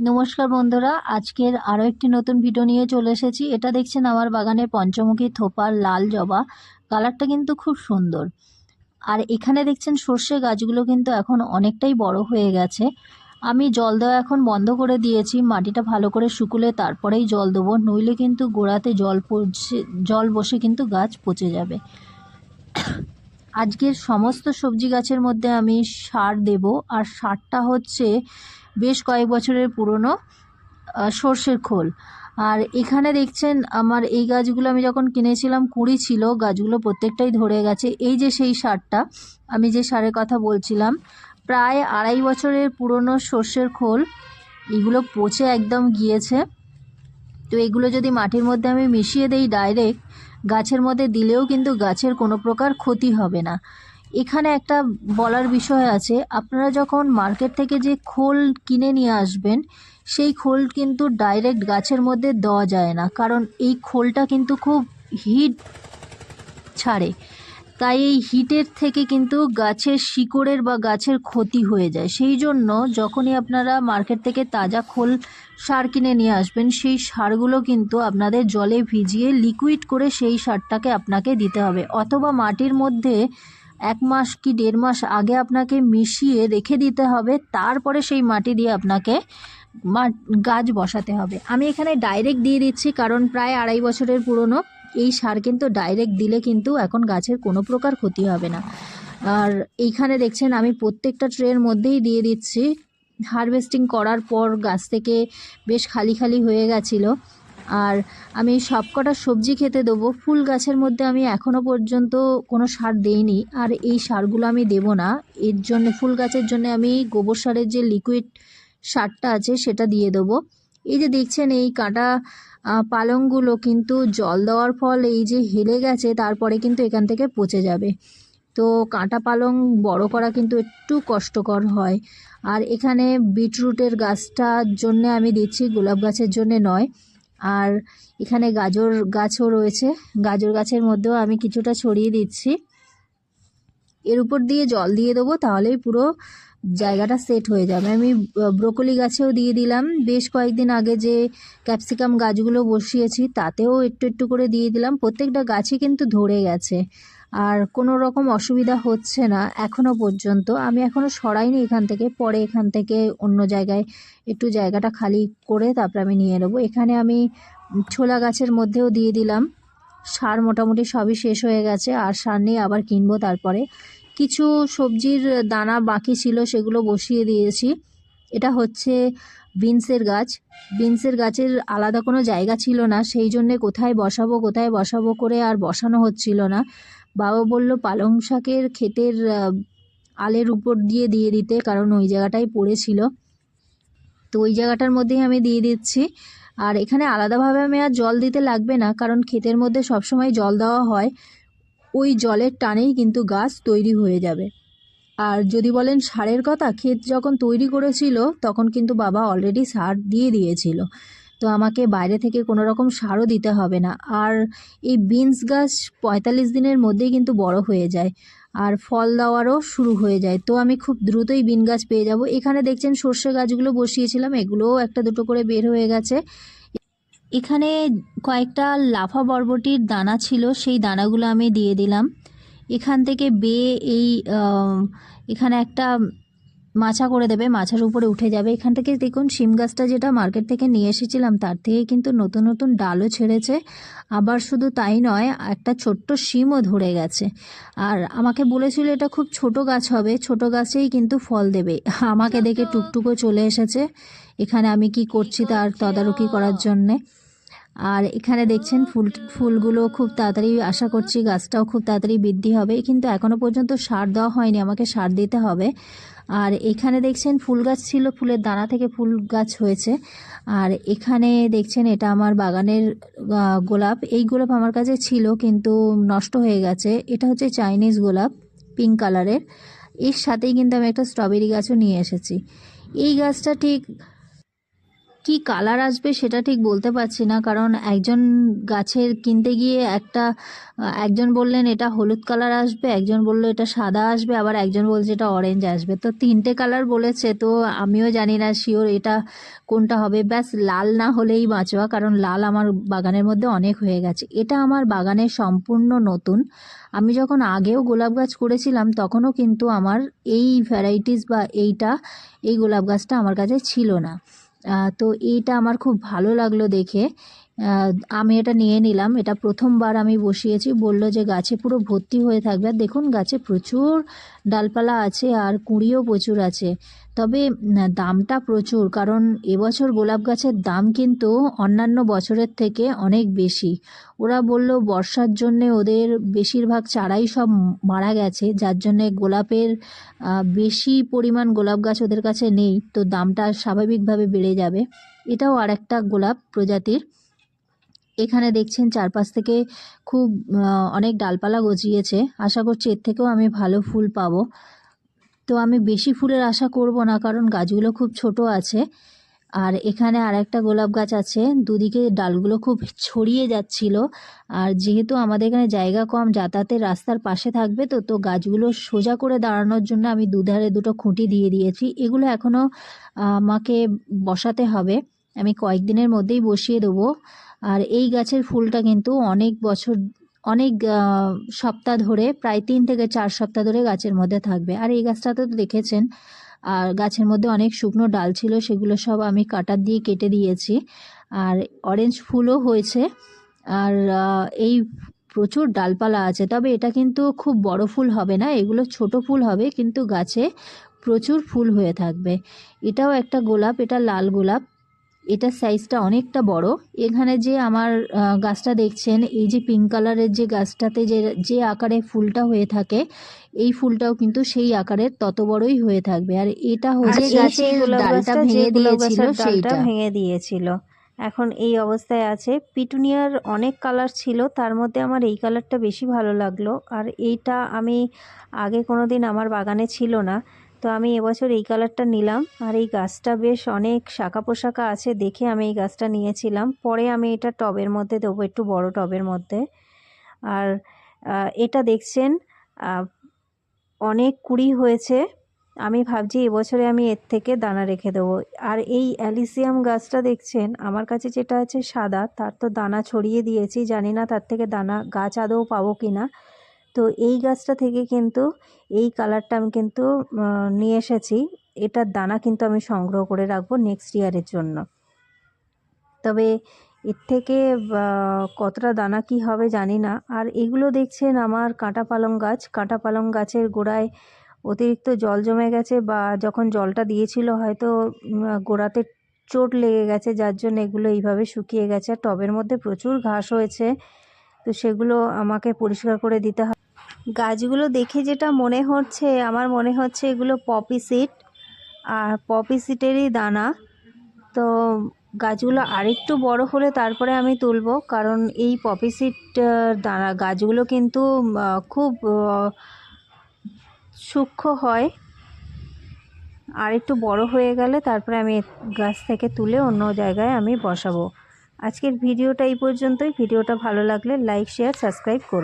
নমস্কার বন্ধুরা, আজকের আরও একটি নতুন ভিডিও নিয়ে চলে এসেছি। এটা দেখছেন আমার বাগানের পঞ্চমুখী থোপার লাল জবা। কালারটা কিন্তু খুব সুন্দর। আর এখানে দেখছেন সর্ষে গাছগুলো কিন্তু এখন অনেকটাই বড় হয়ে গেছে। আমি জল দেওয়া এখন বন্ধ করে দিয়েছি, মাটিটা ভালো করে শুকুলে তারপরেই জল দেবো। নইলে কিন্তু গোড়াতে জল পড়ছে, জল বসে কিন্তু গাছ পচে যাবে। আজকের সমস্ত সবজি গাছের মধ্যে আমি সার দেব। আর সারটা হচ্ছে বেশ কয়েক বছরের পুরনো সর্ষের খোল। আর এখানে দেখছেন আমার এই গাছগুলো আমি যখন কিনেছিলাম, কুড়ি ছিল, গাছগুলো প্রত্যেকটাই ধরে গেছে। এই যে সেই সারটা, আমি যে সারের কথা বলছিলাম, প্রায় আড়াই বছরের পুরনো সর্ষের খোল, এগুলো পচে একদম গিয়েছে। তো এগুলো যদি মাটির মধ্যে আমি মিশিয়ে দেই, ডাইরেক্ট গাছের মধ্যে দিলেও কিন্তু গাছের কোনো প্রকার ক্ষতি হবে না। এখানে একটা বলার বিষয় আছে। আপনারা যখন মার্কেট থেকে যে খোল কিনে নিয়ে আসবেন, সেই খোল কিন্তু ডাইরেক্ট গাছের মধ্যে দেওয়া যায় না। কারণ এই খোলটা কিন্তু খুব হিট ছাড়ে। তাই এই হিটের থেকে কিন্তু গাছের শিকড়ের বা গাছের ক্ষতি হয়ে যায়। সেই জন্য যখনই আপনারা মার্কেট থেকে তাজা খোল সার কিনে নিয়ে আসবেন, সেই সারগুলো কিন্তু আপনাদের জলে ভিজিয়ে লিকুইড করে সেই সারটাকে আপনাকে দিতে হবে। অথবা মাটির মধ্যে এক মাস কি দেড় মাস আগে আপনাকে মিশিয়ে রেখে দিতে হবে, তারপরে সেই মাটি দিয়ে আপনাকে গাছ বসাতে হবে। আমি এখানে ডাইরেক্ট দিয়ে দিচ্ছি, কারণ প্রায় আড়াই বছরের পুরনো। এই সার কিন্তু ডাইরেক্ট দিলে কিন্তু এখন গাছের কোনো প্রকার ক্ষতি হবে না। আর এইখানে দেখছেন, আমি প্রত্যেকটা ট্রের মধ্যেই দিয়ে দিচ্ছি। হারভেস্টিং করার পর গাছ থেকে বেশ খালি খালি হয়ে গেছিল। আর আমি সবকটা সবজি খেতে দেবো। ফুল গাছের মধ্যে আমি এখনও পর্যন্ত কোনো সার দেইনি। আর এই সারগুলো আমি দেব না। এর জন্য, ফুল গাছের জন্য আমি গোবর সারের যে লিকুইড সারটা আছে সেটা দিয়ে দেবো। এই যে দেখছেন, এই কাঁটা পালংগুলো কিন্তু জল দেওয়ার ফল এই যে হেলে গেছে, তারপরে কিন্তু এখান থেকে পচে যাবে। তো কাঁটা পালং বড় করা কিন্তু একটু কষ্টকর হয়। আর এখানে বিটরুটের গাছটার জন্য আমি দিচ্ছি, গোলাপ গাছের জন্য নয়। আর এখানে গাজর গাছও রয়েছে। গাজর গাছের মধ্যেও আমি কিছুটা ছড়িয়ে দিচ্ছি। এর উপর দিয়ে জল দিয়ে দেবো, তাহলেই পুরো জায়গাটা সেট হয়ে যাবে। আমি ব্রোকলি গাছেও দিয়ে দিলাম। বেশ কয়েকদিন আগে যে ক্যাপসিকাম গাছগুলো বসিয়েছি, তাতেও একটু একটু করে দিয়ে দিলাম। প্রত্যেকটা গাছই কিন্তু ধরে গেছে। আর কোনো রকম অসুবিধা হচ্ছে না এখনও পর্যন্ত। আমি এখনও সরাইনি এখান থেকে, পরে এখান থেকে অন্য জায়গায় একটু জায়গাটা খালি করে তারপর আমি নিয়ে নেব। এখানে আমি ছোলা গাছের মধ্যেও দিয়ে দিলাম। সার মোটামুটি সবই শেষ হয়ে গেছে, আর সার নিয়ে আবার কিনবো তারপরে। কিছু সবজির দানা বাকি ছিল, সেগুলো বসিয়ে দিয়েছি। এটা হচ্ছে বিনসের গাছ। বিনসের গাছের আলাদা কোনো জায়গা ছিল না, সেই জন্যে কোথায় বসাবো কোথায় বসাবো করে আর বসানো হচ্ছিল না। বাবা বলল, পালং শাকের ক্ষেতের আলের উপর দিয়ে দিয়ে দিতে, কারণ ওই জায়গাটাই পড়েছিল। তো ওই জায়গাটার মধ্যেই আমি দিয়ে দিচ্ছি। আর এখানে আলাদাভাবে আমি আর জল দিতে লাগবে না, কারণ ক্ষেতের মধ্যে সবসময় জল দেওয়া হয়। ওই জলের টানেই কিন্তু গাছ তৈরি হয়ে যাবে। আর যদি বলেন সারের কথা, ক্ষেত যখন তৈরি করেছিল, তখন কিন্তু বাবা অলরেডি সার দিয়ে দিয়েছিল। তো আমাকে বাইরে থেকে কোনো রকম সারও দিতে হবে না। আর এই বিনস গাছ পঁয়তাল্লিশ দিনের মধ্যেই কিন্তু বড় হয়ে যায় আর ফল দেওয়ারও শুরু হয়ে যায়। তো আমি খুব দ্রুতই বিন গাছ পেয়ে যাব। এখানে দেখছেন সর্ষে গাছগুলো বসিয়েছিলাম, এগুলোও একটা দুটো করে বের হয়ে গেছে। এখানে কয়েকটা লাফা বরবটির দানা ছিল, সেই দানাগুলো আমি দিয়ে দিলাম। এখান থেকে বেয়ে এই এখানে একটা মাচা করে দেবে মাছার উপরে উঠে যাবে। এখান থেকে দেখুন শিম গাছটা যেটা মার্কেট থেকে নিয়ে এসেছিলাম তার থেকে কিন্তু নতুন নতুন ডালও ছেড়েছে। আবার শুধু তাই নয় একটা ছোট্ট শিমও ধরে গেছে। আর আমাকে বলেছিল এটা খুব ছোট গাছ হবে ছোট গাছেই কিন্তু ফল দেবে। আমাকে দেখে টুকটুকো চলে এসেছে। এখানে আমি কি করছি তার তদারকি করার জন্যে। আর এখানে দেখছেন ফুল ফুলগুলো খুব তাড়াতাড়ি আশা করছি গাছটাও খুব তাড়াতাড়ি বৃদ্ধি হবে। কিন্তু এখনও পর্যন্ত সার দেওয়া হয়নি আমাকে সার দিতে হবে। আর এখানে দেখছেন ফুল গাছ ছিল, ফুলের দানা থেকে ফুল গাছ হয়েছে। আর এখানে দেখছেন এটা আমার বাগানের গোলাপ। এই গোলাপ আমার কাছে ছিল কিন্তু নষ্ট হয়ে গেছে। এটা হচ্ছে চাইনিজ গোলাপ, পিঙ্ক কালারের। এর সাথেই কিন্তু আমি একটা স্ট্রবেরি গাছও নিয়ে এসেছি। এই গাছটা ঠিক কি কালার আসবে সেটা ঠিক বলতে পারছি না, কারণ একজন গাছের কিনতে গিয়ে একটা একজন বললেন এটা হলুদ কালার আসবে, একজন বলল এটা সাদা আসবে, আবার একজন বলছে এটা অরেঞ্জ আসবে। তো তিনটে কালার বলেছে, তো আমিও জানি না শিওর এটা কোনটা হবে। ব্যাস, লাল না হলেই বাঁচোয়া কারণ লাল আমার বাগানের মধ্যে অনেক হয়ে গেছে। এটা আমার বাগানের সম্পূর্ণ নতুন। আমি যখন আগেও গোলাপ গাছ করেছিলাম, তখনও কিন্তু আমার এই ভ্যারাইটিস বা এইটা, এই গোলাপ গাছটা আমার কাছে ছিল না। তো এইটা আমার খুব ভালো লাগল দেখে। আমি এটা নিয়ে নিলাম। এটা প্রথমবার আমি বসিয়েছি। বলল যে গাছে পুরো ভর্তি হয়ে থাকবে। আর দেখুন, গাছে প্রচুর ডালপালা আছে আর কুঁড়িও প্রচুর আছে। তবে দামটা প্রচুর, কারণ এবছর গোলাপ গাছের দাম কিন্তু অন্যান্য বছরের থেকে অনেক বেশি। ওরা বলল, বর্ষার জন্যে ওদের বেশিরভাগ চারাই সব মারা গেছে। যার জন্যে গোলাপের বেশি পরিমাণ গোলাপ গাছ ওদের কাছে নেই। তো দামটা স্বাভাবিকভাবে বেড়ে যাবে। এটাও আর একটা গোলাপ প্রজাতির। এখানে দেখছেন চারপাশ থেকে খুব অনেক ডালপালা গজিয়েছে। আশা করছি এর থেকেও আমি ভালো ফুল পাবো। তো আমি বেশি ফুলের আশা করব না, কারণ গাছগুলো খুব ছোট আছে। আর এখানে আর একটা গোলাপ গাছ আছে, দুদিকে ডালগুলো খুব ছড়িয়ে যাচ্ছিল। আর যেহেতু আমাদের এখানে জায়গা কম, যাতায়াতের রাস্তার পাশে থাকবে তো তো গাছগুলো সোজা করে দাঁড়ানোর জন্য আমি দুধারে দুটো খুঁটি দিয়ে দিয়েছি। এগুলো এখনও আমাকে বসাতে হবে। আমি কয়েকদিনের মধ্যেই বসিয়ে দেবো। আর এই গাছের ফুলটা কিন্তু অনেক বছর, অনেক সপ্তাহ ধরে, প্রায় তিন থেকে চার সপ্তাহ ধরে গাছের মধ্যে থাকবে। আর এই গাছটা তো দেখেছেন, আর গাছের মধ্যে অনেক শুকনো ডাল ছিল, সেগুলো সব আমি কাটার দিয়ে কেটে দিয়েছি। আর অরেঞ্জ ফুলও হয়েছে, আর এই প্রচুর ডালপালা আছে। তবে এটা কিন্তু খুব বড় ফুল হবে না, এগুলো ছোট ফুল হবে, কিন্তু গাছে প্রচুর ফুল হয়ে থাকবে। এটাও একটা গোলাপ, এটা লাল গোলাপ। এটার সাইজটা অনেকটা বড়। এখানে যে আমার গাছটা দেখছেন এই যে পিঙ্ক কালারের যে গাছটাতে যে যে আকারে ফুলটা হয়ে থাকে এই ফুলটাও কিন্তু সেই আকারের তত বড়ই হয়ে থাকবে। আর এটা হচ্ছে গাছের ডালটা ভেঙে দিয়েছিল সেইটা। ভেঙে দিয়েছিল। এখন এই অবস্থায় আছে। পিটুনিয়ার অনেক কালার ছিল তার মধ্যে আমার এই কালারটা বেশি ভালো লাগল। আর এইটা আমি আগে কোনো দিন আমার বাগানে ছিল না। তো আমি এবছর এই কালারটা নিলাম। আর এই গাছটা বেশ অনেক শাখা পোশাকা আছে দেখে আমি এই গাছটা নিয়েছিলাম। পরে আমি এটা টবের মধ্যে দেবো, একটু বড় টবের মধ্যে। আর এটা দেখছেন অনেক কুড়ি হয়েছে। আমি ভাবছি এবছরে আমি এর থেকে দানা রেখে দেবো। আর এই অ্যালিসিয়াম গাছটা দেখছেন, আমার কাছে যেটা আছে সাদা, তার তো দানা ছড়িয়ে দিয়েছি। জানি না তার থেকে দানা গাছ আদৌ পাবো কি না তো এই গাছটা থেকে কিন্তু এই কালারটা আমি কিন্তু নিয়ে এসেছি। এটার দানা কিন্তু আমি সংগ্রহ করে রাখব নেক্সট ইয়ারের জন্য। তবে এর থেকে কতটা দানা কি হবে জানি না। আর এগুলো দেখছেন আমার কাঁটা পালং গাছ। কাঁটা পালং গাছের গোড়ায় অতিরিক্ত জল জমে গেছে বা যখন জলটা দিয়েছিল হয়তো গোড়াতে চোট লেগে গেছে, যার জন্য এগুলো এইভাবে শুকিয়ে গেছে। টবের মধ্যে প্রচুর ঘাস হয়েছে। তো সেগুলো আমাকে পরিষ্কার করে দিতে হবে গাছগুলো দেখে যেটা মনে হচ্ছে, আমার মনে হচ্ছে এগুলো পপি সিড, আর পপি সিটেরই দানা। তো গাছগুলো আরেকটু বড় হলে তারপরে আমি তুলব, কারণ এই পপি সিড দানা গাছগুলো কিন্তু খুব সূক্ষ্ম হয়। আর একটু বড় হয়ে গেলে তারপরে আমি গাছ থেকে তুলে অন্য জায়গায় আমি বসাবো। আজকের ভিডিওটা এই পর্যন্তই। ভিডিওটা ভালো লাগলে লাইক, শেয়ার, সাবস্ক্রাইব করুন।